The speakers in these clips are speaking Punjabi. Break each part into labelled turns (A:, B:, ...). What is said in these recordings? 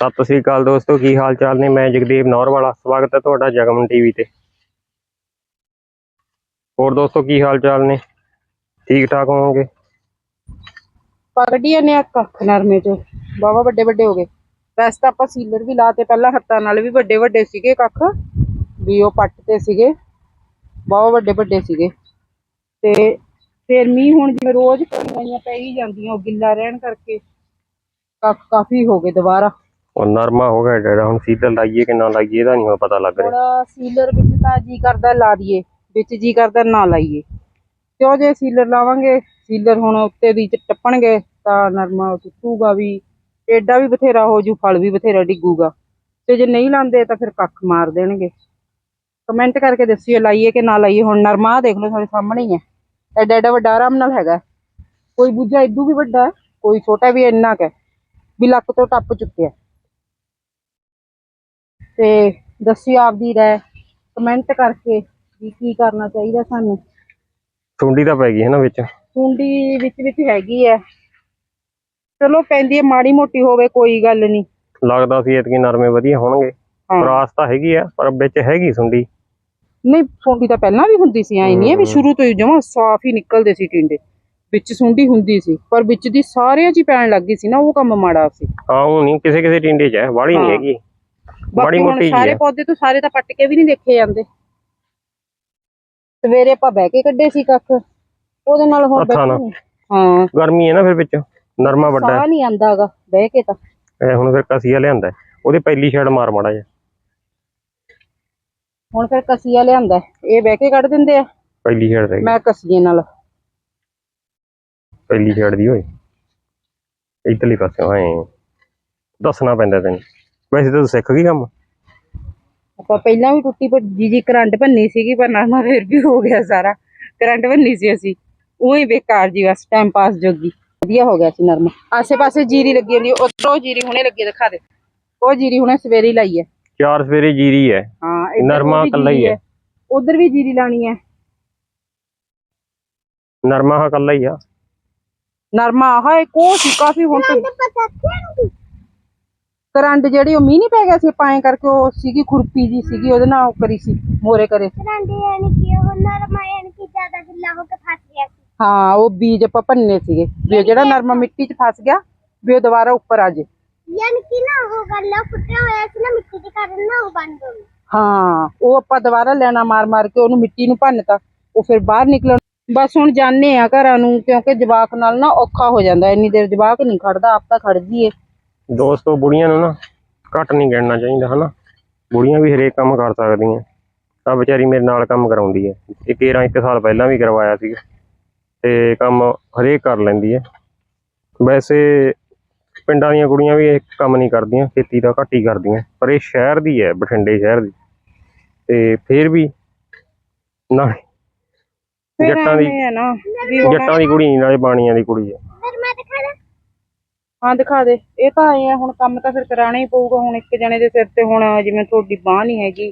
A: ਸਤਿ ਸ੍ਰੀ ਅਕਾਲ ਦੋਸਤੋ, ਕੀ ਹਾਲ ਚਾਲ ਨੇ? ਮੈਂ ਜਗਦੀਪ ਨੌਰਵਾਲਾ ਸਵਾਗਤ ਹੈ ਤੁਹਾਡਾ ਜਗਮਨ ਟੀਵੀ ਤੇ। ਹੋਰ ਦੋਸਤੋ, ਕੀ ਹਾਲ ਚਾਲ ਨੇ? ਠੀਕ ਠਾਕ ਹੋਵੋਗੇ?
B: ਪਕੜੀਆਂ ਨੇ ਕੱਖ ਨਰਮੇ ਚ ਬਾਵਾ ਵੱਡੇ ਵੱਡੇ ਹੋ ਗਏ। ਵੈਸੇ ਤਾਂ ਆਪਾਂ ਸੀਲਰ ਵੀ ਲਾਤੇ, ਪਹਿਲਾਂ ਹੱਥਾਂ ਨਾਲ ਵੀ ਵੱਡੇ ਵੱਡੇ ਸੀਗੇ ਕੱਖ ਵੀ ਉਹ ਪੱਟ ਤੇ ਸੀਗੇ। ਬਹੁਤ ਵੱਡੇ ਵੱਡੇ ਸੀਗੇ। ਤੇ ਫਿਰ ਮੀਂਹ ਹੁਣ ਜਿਵੇਂ ਰੋਜ਼ ਕਣੀਆਂ ਪੈ ਹੀ ਜਾਂਦੀਆਂ, ਉਹ ਗਿੱਲਾ ਰਹਿਣ ਕਰਕੇ ਕੱਖ ਕਾਫੀ ਹੋ ਗਏ ਦੁਬਾਰਾ।
A: ਉਹ ਨਰਮਾ ਹੋ ਗਿਆ ਜਿਹੜਾ, ਹੁਣ ਸੀਜ਼ਨ ਲਾਈਏ ਕਿ ਨਾ ਲਾਈਏ, ਇਹਦਾ ਨਹੀਂ ਹੁਣ ਪਤਾ ਲੱਗ
B: ਹੁਣ ਸੀਲਰ ਵਿੱਚ ਤਾਂ ਜੀ ਕਰਦਾ ਲਾ ਦਈਏ, ਵਿੱਚ ਜੀ ਕਰਦਾ ਨਾ ਲਾਈਏ। ਕਿਉਂ ਜੇ ਸੀਲਰ ਲਾਵਾਂਗੇ? ਸੀਲਰ ਹੁਣ ਉੱਤੇ ਦੀ ਟੱਪਣਗੇ, ਤਾਂ ਨਰਮਾ ਟੁੱਟੂਗਾ ਵੀ ਏਡਾ ਵੀ ਬਥੇਰਾ ਹੋ ਜੂ ਫਲ ਵੀ ਬਥੇਰਾ ਡਿੱਗੂਗਾ। ਤੇ ਜੇ ਨਹੀਂ ਲਾਉਂਦੇ ਤਾਂ ਫਿਰ ਕੱਖ ਮਾਰ ਦੇਣਗੇ। ਕਮੈਂਟ ਕਰਕੇ ਦੱਸਿਓ, ਲਾਈਏ ਕਿ ਨਾ ਲਾਈਏ। ਹੁਣ ਨਰਮਾ ਦੇਖ ਲਓ, ਸਾਡੇ ਸਾਹਮਣੇ ਹੀ ਹੈ। ਐਡਾ ਐਡਾ ਵੱਡਾ ਆਰਾਮ ਨਾਲ ਹੈਗਾ। ਕੋਈ ਬੂਝਾ ਇਦੂ ਵੀ ਵੱਡਾ, ਕੋਈ ਛੋਟਾ ਵੀ ਇੰਨਾ ਕੁ ਵੀ ਲੱਕ ਤੋਂ ਟੱਪ ਚੁੱਕਿਆ। ਤੇ ਦੱਸਿਓ ਆਪਦੀ ਰਾਏ ਕਮੈਂਟ ਕਰਕੇ ਵੀ ਕੀ ਕਰਨਾ ਚਾਹੀਦਾ ਸਾਨੂੰ।
A: ਸੁੰਡੀ ਤਾਂ ਪੈ ਗਈ ਹੈ ਨਾ ਵਿੱਚ।
B: ਸੁੰਡੀ ਵਿੱਚ ਵਿੱਚ ਹੈਗੀ ਐ ਚਲੋ ਪੈਂਦੀ ਹੈ ਮਾੜੀ ਮੋਟੀ ਹੋਵੇ ਕੋਈ ਗੱਲ ਨਹੀਂ।
A: ਲੱਗਦਾ ਸੀ ਇਤਕੀ ਨਰਮੇ ਵਧੀਆ ਹੋਣਗੇ।
B: ਹਾਂ।
A: ਪ੍ਰਾਸ ਤਾਂ ਹੈਗੀ ਆ ਪਰ ਵਿੱਚ ਹੈਗੀ ਸੁੰਡੀ।
B: ਨਹੀਂ ਸੁੰਡੀ ਤਾਂ ਪਹਿਲਾਂ ਵੀ ਹੁੰਦੀ ਸੀ ਐ ਨਹੀਂ ਹੈ ਵੀ ਸ਼ੁਰੂ ਤੋਂ ਹੀ ਜਮਾ ਸਾਫ਼ ਹੀ ਨਿਕਲਦੇ ਸੀ ਟਿੰਡੇ। ਵਿੱਚ ਸੁੰਡੀ ਹੁੰਦੀ ਸੀ ਪਰ ਵਿੱਚ ਦੀ ਸਾਰਿਆਂ 'ਚ ਹੀ ਪੈਣ ਲੱਗ ਗਈ ਸੀ ਨਾ ਉਹ ਕੰਮ ਮਾੜਾ ਸੀ।
A: ਹਾਂ ਉਹ ਨਹੀਂ ਕਿਸੇ ਕਿਸੇ ਟਿੰਡੇ 'ਚ ਹੈ ਵਾਲੀ ਨਹੀਂ
B: ਹਾਂ।
A: ਹੈਗੀ।
B: ਬਾਕੀ ਹੁਣ
A: ਮੋਟੀ
B: ਸਾਰੇ ਪੌਦੇ ਤੋਂ ਸਾਰੇ ਤਾਂ ਪੱਟ ਕੇ ਵੀ ਨਹੀਂ ਦੇਖੇ ਜਾਂਦੇ। ਸਵੇਰੇ ਆਪਾਂ ਬਹਿ ਕੇ ਕੱਢੇ ਸੀ ਕੱਖ ਉਹਦੇ ਨਾਲ ਹੁਣ
A: ਹੱਥਾਂ ਨਾਲ।
B: ਬੈਠੇ ਹਾਂ।
A: ਗਰਮੀ ਹੈ ਨਾ ਫਿਰ ਵਿੱਚ ਨਰਮਾ ਵੱਡਾ
B: ਸਾਹ ਨਹੀਂ ਆਂਦਾਗਾ ਬਹਿ ਕੇ ਤਾਂ।
A: ਹੈ ਇਹ ਹੁਣ ਫਿਰ ਕਸੀਆ ਲਿਆਂਦਾ ਹੈ। ਉਹਦੇ ਪਹਿਲੀ ਛੜ ਮਾਰ ਮਾੜਾ ਜਿਹਾ।
B: ਹੁਣ ਫਿਰ ਕਸੀਆ ਲਿਆਂਦਾ। ਇਹ ਬਹਿ ਕੇ ਕੱਢ ਦਿੰਦੇ ਆ।
A: ਪਹਿਲੀ ਛੜ ਤੇ
B: ਮੈਂ ਕਸੀਏ ਨਾਲ।
A: ਪਹਿਲੀ ਛੜ ਦੀ ਹੋਏ। ਇਧਰਲੇ ਪਾਸੇ ਐ ਦੱਸਣਾ ਪੈਂਦਾ ਤੈਨੂੰ। ਵੈਸੇ ਤਾਂ ਤੂੰ ਸਿੱਖ ਗਈ ਕੰਮ?
B: ਆਪਾਂ ਪਹਿਲਾਂ ਵੀ ਟੁੱਟੀ ਭੱਜੀ ਜੀ ਕਰੰਟ ਭੰਨੀ ਸੀਗੀ ਪਰ ਨਰਮਾ ਫਿਰ ਵੀ ਹੋ ਗਿਆ ਸਾਰਾ। ਕਰੰਟ ਭੰਨੀ ਸੀ ਅਸੀਂ। ਉਹੀ ਬੇਕਾਰ ਜੀ ਬਸ ਟਾਈਮ ਪਾਸ ਜੋਗੀ। ਵਧੀਆ ਹੋ ਗਿਆ ਸੀ ਨਰਮਾ। ਆਸੇ ਪਾਸੇ ਜੀਰੀ ਲੱਗੀ ਹੁੰਦੀ ਉਧਰੋਂ ਜੀਰੀ ਹੁਣੇ ਲੱਗੀ ਦਿਖਾ ਦੇ। ਉਹ ਜੀਰੀ ਹੁਣੇ ਸਵੇਰੇ ਲਾਈ ਹੈ।
A: ਚਾਰ ਸਵੇਰੇ ਜੀਰੀ ਹੈ।
B: ਹਾਂ
A: ਨਰਮਾ ਇਕੱਲਾ ਹੀ ਹੈ।
B: ਉਧਰ ਵੀ ਜੀਰੀ ਲਾਣੀ ਹੈ।
A: ਨਰਮਾ ਹਾਂ ਕੱਲਾ ਹੀ ਆ।
B: ਨਰਮਾ ਆਹ ਇੱਕ ਉਹ ਸੀ ਕਾਫੀ ਹੁਣ ਤੇ ਕਰੰਟ ਜਿਹੜੀ ਉਹ ਮੀਂਹ ਨਹੀਂ ਪੈ ਗਿਆ ਸੀ ਆਪਾਂ ਐਂ ਕਰਕੇ ਉਹ ਸੀਗੀ ਖੁਰਪੀ ਜੀ ਸੀਗੀ ਉਹਦੇ ਨਾਲ ਉਹ ਕਰੀ ਸੀ ਮੋਰੇ ਕਰੇ
C: ਰੰਡੇ ਯਾਨੀ ਕਿ ਉਹ ਨਰਮਾ ਯਾਨੀ ਕਿ ਜ਼ਿਆਦਾ ਗਿੱਲਾ ਹੋ ਕੇ ਫਸ ਗਿਆ ਸੀ।
B: ਹਾਂ ਉਹ ਬੀਜ ਆਪਾਂ ਭੰਨੇ ਸੀਗੇ ਵੀ ਉਹ ਜਿਹੜਾ ਨਰਮਾ ਮਿੱਟੀ 'ਚ ਫਸ ਗਿਆ ਵੀ ਉਹ ਦੁਬਾਰਾ ਉੱਪਰ ਆ ਜੇ।
C: ਯਾਨੀ ਕਿ ਨਾ ਉਹ ਗੱਲਾਂ ਫੁੱਟਿਆ ਹੋਇਆ ਸੀ ਨਾ ਮਿੱਟੀ ਦੇ ਕਾਰਨ ਨਾ ਉਹ ਬੰਦ ਹੋ ਗਈ।
B: ਹਾਂ ਉਹ ਆਪਾਂ ਦੁਬਾਰਾ ਲੈਣਾ ਮਾਰ ਮਾਰ ਕੇ ਉਹਨੂੰ ਮਿੱਟੀ ਨੂੰ ਭੰਨਤਾ ਉਹ ਫਿਰ ਬਾਹਰ ਨਿਕਲਣ। ਬਸ ਹੁਣ ਜਾਣੇ ਆ ਘਰਾਂ ਨੂੰ ਕਿਉਂਕਿ ਜਵਾਕ ਨਾਲ ਨਾ ਔਖਾ ਹੋ ਜਾਂਦਾ ਇੰਨੀ ਦੇਰ ਜਵਾਕ ਨਹੀਂ ਖੜਦਾ ਆਪ ਤਾਂ ਖੜ ਜੀਏ
A: ਦੋਸਤੋ ਬੁੜੀਆਂ ਨੂੰ ਨਾ ਘੱਟ ਨਹੀਂ ਗਿਣਨਾ ਚਾਹੀਦਾ ਹਨਾ? ਬੁੜੀਆਂ ਵੀ ਹਰੇਕ ਕੰਮ ਕਰ ਸਕਦੀਆਂ। ਆ ਵਿਚਾਰੀ ਮੇਰੇ ਨਾਲ ਕੰਮ ਕਰਾਉਂਦੀ ਹੈ। ਇਹ ਕੇਰਾਂ ਇੱਕ ਸਾਲ ਪਹਿਲਾਂ ਵੀ ਕਰਵਾਇਆ ਸੀ ਤੇ ਕੰਮ ਹਰੇਕ ਕਰ ਲੈਂਦੀ ਹੈ। ਵੈਸੇ ਪਿੰਡਾਂ ਦੀਆਂ ਕੁੜੀਆਂ ਵੀ ਇਹ ਕੰਮ ਨਹੀਂ ਕਰਦੀਆਂ ਖੇਤੀ ਦਾ ਘੱਟ ਹੀ ਕਰਦੀਆਂ। ਪਰ ਇਹ ਸ਼ਹਿਰ ਦੀ ਹੈ ਬਠਿੰਡੇ ਸ਼ਹਿਰ ਦੀ। ਤੇ ਫਿਰ ਵੀ ਨਾ ਜੱਟਾਂ ਦੀ ਜੱਟਾਂ ਦੀ ਕੁੜੀ ਨਾਲੇ ਬਾਣੀਆਂ ਦੀ ਕੁੜੀ ਹੈ।
B: ਹਾਂ ਦਿਖਾ ਦੇ। ਇਹ ਤਾਂ ਆਏ ਆ ਹੁਣ ਕੰਮ ਤਾਂ ਫਿਰ ਕਰਾਣਾ ਹੀ ਪਊਗਾ। ਹੁਣ ਇੱਕ ਜਣੇ ਦੇ ਸਿਰ ਤੇ ਹੁਣ ਜਿਵੇਂ ਤੁਹਾਡੀ ਬਾਹ ਨਹੀਂ ਹੈਗੀ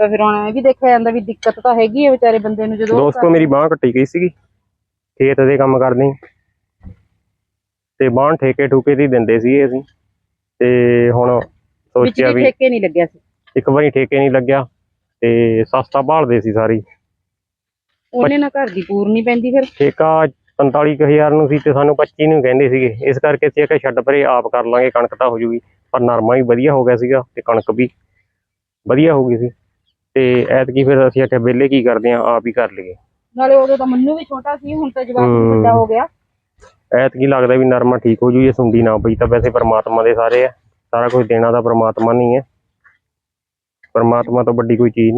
B: ਤਾਂ ਫਿਰ ਹੁਣ ਇਹ ਵੀ ਦੇਖਿਆ ਜਾਂਦਾ ਵੀ ਦਿੱਕਤ ਤਾਂ ਹੈਗੀ ਹੈ ਵਿਚਾਰੇ ਬੰਦੇ ਨੂੰ ਜਦੋਂ
A: ਦੋਸਤੋ ਮੇਰੀ ਬਾਹ ਕੱਟੀ ਗਈ ਸੀਗੀ। ਖੇਤ ਦੇ ਕੰਮ ਕਰਦੇ ਤੇ ਬਾਹ ਠੇਕੇ ਠੂਕੇ ਦੀ ਦਿੰਦੇ ਸੀਗੇ ਅਸੀਂ। ਤੇ ਹੁਣ ਸੋਚਿਆ
B: ਵੀ
A: ਵੀ
B: ਠੇਕੇ ਨਹੀਂ ਲੱਗਿਆ ਸੀ।
A: ਇੱਕ ਵਾਰੀ ਠੇਕੇ ਨਹੀਂ ਲੱਗਿਆ ਤੇ ਸਸਤਾ ਭਾਲਦੇ ਸੀ ਸਾਰੀ।
B: ਉਹਨੇ ਨਾ ਘਰ ਦੀ ਪੂਰ ਨਹੀਂ ਪੈਂਦੀ ਫਿਰ।
A: ਠੇਕਾ 45000 ਨੂੰ ਸੀ ਤੇ ਸਾਨੂੰ 25 ਨੂੰ ਕਹਿੰਦੇ ਸੀਗੇ। ਇਸ ਕਰਕੇ ਅਸੀਂ ਕਿ ਛੱਡ ਪਰੇ ਆਪ ਕਰ ਲਾਂਗੇ ਕਣਕ ਤਾਂ ਹੋ ਜੂਗੀ। ਪਰ ਨਰਮਾ ਵੀ ਵਧੀਆ ਹੋ ਗਿਆ ਸੀਗਾ ਤੇ ਕਣਕ ਵੀ ਵਧੀਆ ਹੋ ਗਈ ਸੀ। ਤੇ ਐਤਕੀ ਫਿਰ ਅਸੀਂ ਆਖਿਆ ਵਿਹਲੇ ਕੀ ਕਰਦੇ ਆ ਆਪ ਹੀ ਕਰ ਲਈਏ।
B: ਨਾਲੇ ਉਦੋਂ ਤਾਂ ਮੰਨੂ ਵੀ ਛੋਟਾ ਸੀ ਹੁਣ ਤਾਂ
A: ਹਮ।
B: ਵੱਡਾ ਹੋ ਗਿਆ।
A: ਐਤਕੀ ਲੱਗਦਾ ਵੀ ਨਰਮਾ ਠੀਕ ਹੋ ਜੂ ਜੇ ਸੁੰਡੀ ਨਾ ਪਈ ਤਾਂ ਵੈਸੇ ਪਰਮਾਤਮਾ ਦੇ ਸਾਰੇ ਆ। ਸਾਰਾ ਕੁਝ ਦੇਣਾ ਤਾਂ ਪਰਮਾਤਮਾ ਨਹੀਂ ਹੈ ਪਰਮਾਤਮਾ ਤੋਂ ਵੱਡੀ ਕੋਈ ਚੀਜ਼ ਨਹੀਂ